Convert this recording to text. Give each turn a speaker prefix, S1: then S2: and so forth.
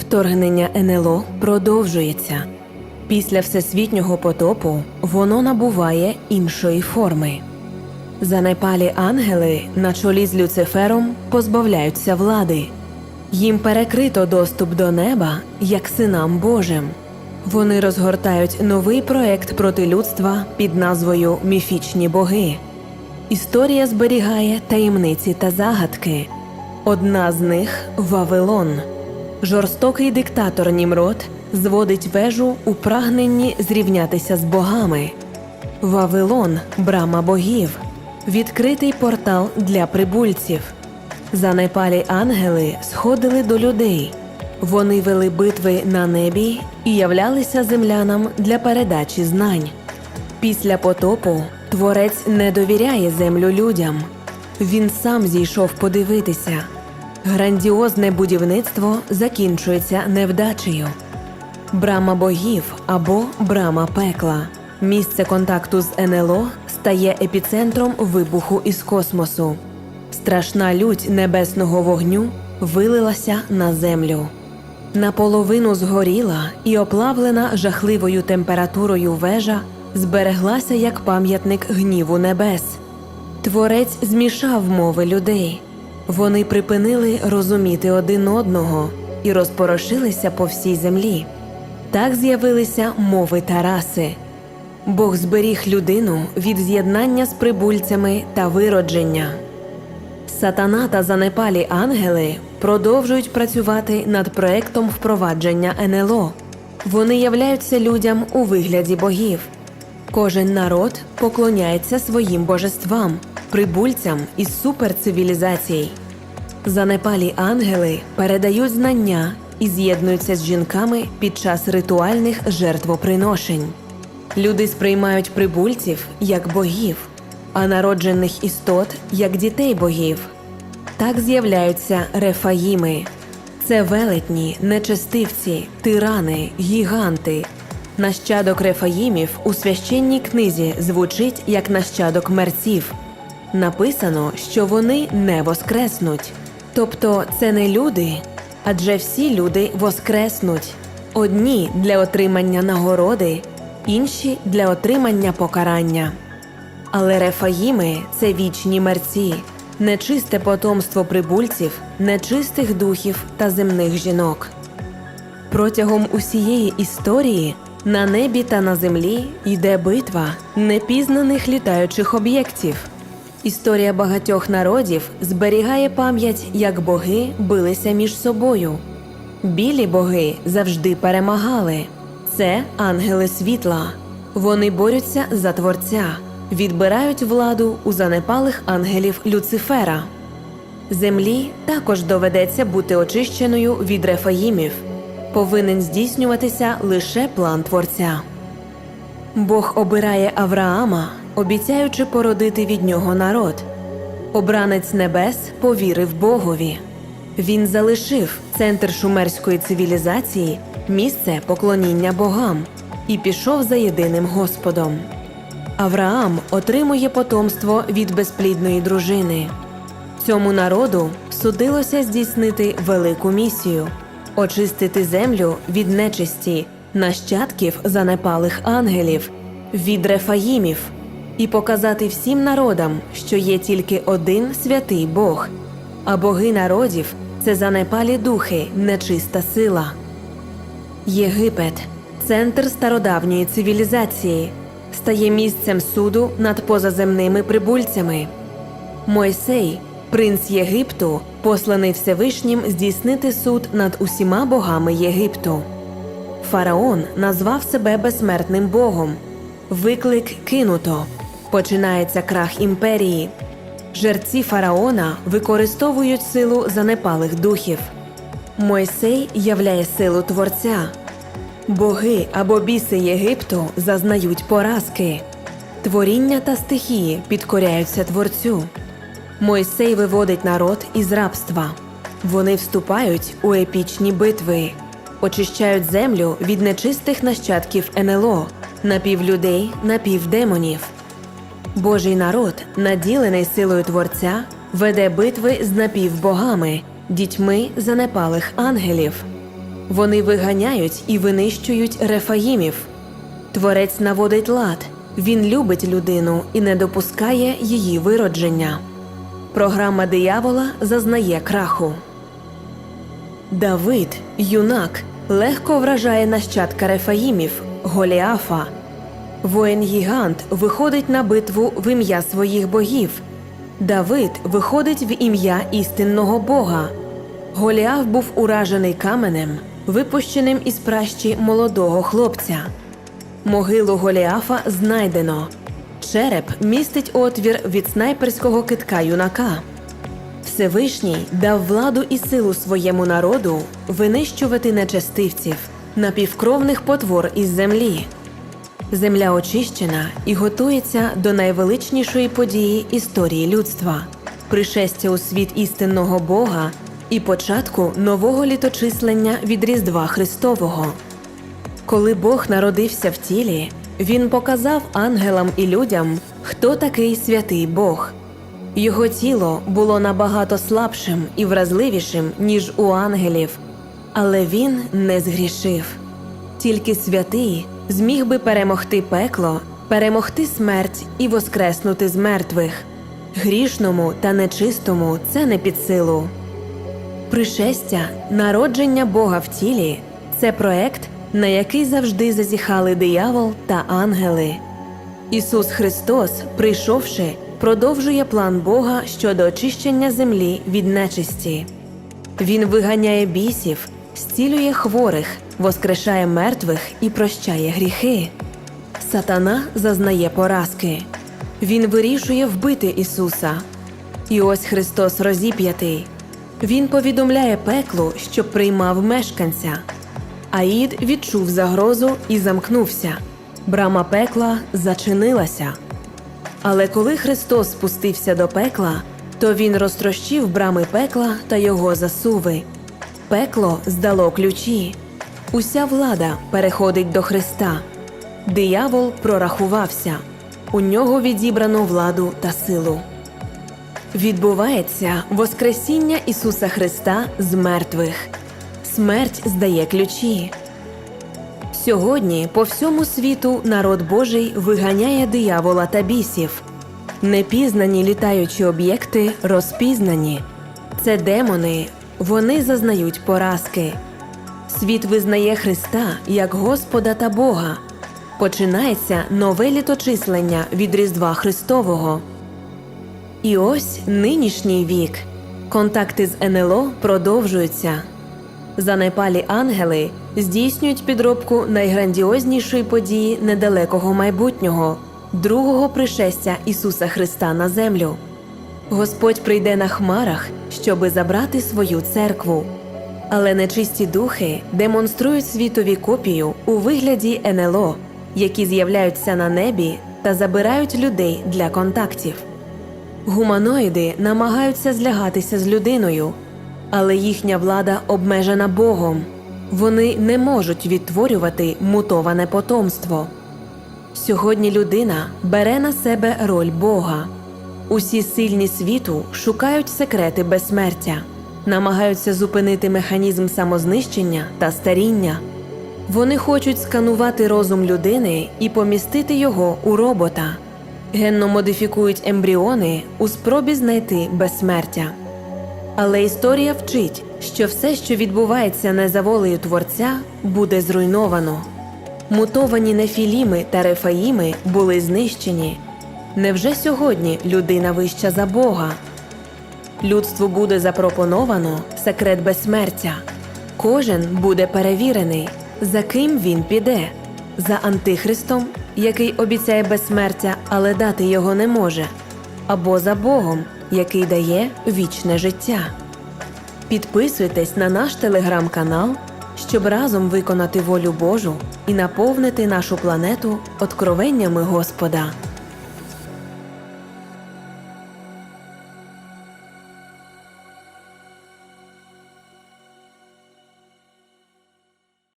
S1: Вторгнення НЛО продовжується. Після всесвітнього потопу воно набуває іншої форми. Занепалі ангели на чолі з Люцифером позбавляються влади. Їм перекрито доступ до неба як синам Божим. Вони розгортають новий проект проти людства під назвою Міфічні боги. Історія зберігає таємниці та загадки. Одна з них Вавилон. Жорстокий диктатор Німрод зводить вежу у прагненні зрівнятися з богами. Вавилон брама богів, відкритий портал для прибульців. Занепалі ангели сходили до людей. Вони вели битви на небі і являлися землянам для передачі знань. Після потопу творець не довіряє землю людям. Він сам зійшов подивитися. Грандіозне будівництво закінчується невдачею. Брама богів або брама пекла. Місце контакту з НЛО стає епіцентром вибуху із космосу. Страшна лють небесного вогню вилилася на землю. Наполовину згоріла і оплавлена жахливою температурою вежа збереглася як пам'ятник гніву небес. Творець змішав мови людей. Вони припинили розуміти один одного і розпорошилися по всій землі. Так з'явилися мови та раси. Бог зберіг людину від з'єднання з прибульцями та виродження. Сатана та занепалі ангели продовжують працювати над проектом впровадження НЛО. Вони являються людям у вигляді богів. Кожен народ поклоняється своїм божествам, прибульцям із суперцивілізацій. Занепалі ангели передають знання і з'єднуються з жінками під час ритуальних жертвоприношень. Люди сприймають прибульців як богів, а народжених істот як дітей богів. Так з'являються рефаїми. Це велетні, нечестивці, тирани, гіганти. Нащадок рефаїмів у священній книзі звучить як нащадок мерців. Написано, що вони не воскреснуть. Тобто це не люди, адже всі люди воскреснуть. Одні для отримання нагороди, інші для отримання покарання. Але рефаїми це вічні мерці, нечисте потомство прибульців, нечистих духів та земних жінок. Протягом усієї історії на небі та на землі йде битва непізнаних літаючих об'єктів. Історія багатьох народів зберігає пам'ять, як боги билися між собою. Білі боги завжди перемагали. Це ангели світла. Вони борються за творця, відбирають владу у занепалих ангелів Люцифера. Землі також доведеться бути очищеною від рефаїмів. Повинен здійснюватися лише план творця. Бог обирає Авраама, обіцяючи породити від нього народ. Обранець небес повірив Богові. Він залишив центр шумерської цивілізації, місце поклоніння богам, і пішов за єдиним Господом. Авраам отримує потомство від безплідної дружини. Цьому народу судилося здійснити велику місію очистити землю від нечисті, нащадків занепалих ангелів, від рефаїмів і показати всім народам, що є тільки один святий Бог, а боги народів це занепалі духи, нечиста сила. Єгипет центр стародавньої цивілізації, стає місцем суду над позаземними прибульцями. Мойсей, принц Єгипту, посланий Всевишнім здійснити суд над усіма богами Єгипту. Фараон назвав себе безсмертним богом. Виклик кинуто. Починається крах імперії. Жерці фараона використовують силу занепалих духів. Мойсей являє силу творця. Боги або біси Єгипту зазнають поразки. Творіння та стихії підкоряються творцю. Мойсей виводить народ із рабства. Вони вступають у епічні битви, очищають землю від нечистих нащадків НЛО, напівлюдей, напівдемонів. Божий народ, наділений силою Творця, веде битви з напівбогами, дітьми занепалих ангелів. Вони виганяють і винищують рефаїмів. Творець наводить лад. Він любить людину і не допускає її виродження. Програма диявола зазнає краху. Давид, юнак, легко вражає нащадка Рефаїмів, Голіафа. Воїн-гігант виходить на битву в ім'я своїх богів. Давид виходить в ім'я істинного Бога. Голіаф був уражений каменем, випущеним із пращі молодого хлопця. Могилу Голіафа знайдено. Череп містить отвір від снайперського китка юнака. Всевишній дав владу і силу своєму народу винищувати нечестивців, напівкровних потвор із землі. Земля очищена і готується до найвеличнішої події історії людства пришестя у світ істинного Бога і початку нового літочислення від Різдва Христового. Коли Бог народився в тілі, він показав ангелам і людям, хто такий святий Бог. Його тіло було набагато слабшим і вразливішим, ніж у ангелів, але він не згрішив. Тільки святий зміг би перемогти пекло, перемогти смерть і воскреснути з мертвих. Грішному та нечистому це не під силу. Пришестя, народження Бога в тілі це проект, на який завжди зазіхали диявол та ангели. Ісус Христос, прийшовши, продовжує план Бога щодо очищення землі від нечисті. Він виганяє бісів, зцілює хворих, воскрешає мертвих і прощає гріхи. Сатана зазнає поразки. Він вирішує вбити Ісуса. І ось Христос розіп'ятий. Він повідомляє пеклу, щоб приймав мешканця. Аїд відчув загрозу і замкнувся. Брама пекла зачинилася. Але коли Христос спустився до пекла, то він розтрощив брами пекла та його засуви. Пекло здало ключі. Уся влада переходить до Христа. Диявол прорахувався. У нього відібрано владу та силу. Відбувається Воскресіння Ісуса Христа з мертвих. Смерть здає ключі. Сьогодні по всьому світу народ Божий виганяє диявола та бісів. Непізнані літаючі об'єкти розпізнані. Це демони, вони зазнають поразки. Світ визнає Христа як Господа та Бога. Починається нове літочислення від Різдва Христового. І ось нинішній вік. Контакти з НЛО продовжуються. Занепалі ангели здійснюють підробку найграндіознішої події недалекого майбутнього другого пришестя Ісуса Христа на землю. Господь прийде на хмарах, щоби забрати свою церкву. Але нечисті духи демонструють світові копію у вигляді НЛО, які з'являються на небі та забирають людей для контактів. Гуманоїди намагаються злягатися з людиною, але їхня влада обмежена Богом. Вони не можуть відтворювати мутоване потомство. Сьогодні людина бере на себе роль Бога. Усі сильні світу шукають секрети безсмертя, намагаються зупинити механізм самознищення та старіння. Вони хочуть сканувати розум людини і помістити його у робота. Генно модифікують ембріони у спробі знайти безсмертя. Але історія вчить, що все, що відбувається не за волею творця, буде зруйновано. Мутовані нефіліми та рефаїми були знищені. Невже сьогодні людина вища за Бога? Людству буде запропоновано секрет безсмертя. Кожен буде перевірений, за ким він піде за антихристом, який обіцяє безсмертя, але дати його не може, або за Богом, який дає вічне життя. Підписуйтесь на наш телеграм-канал, щоб разом виконати волю Божу і наповнити нашу планету откровеннями Господа.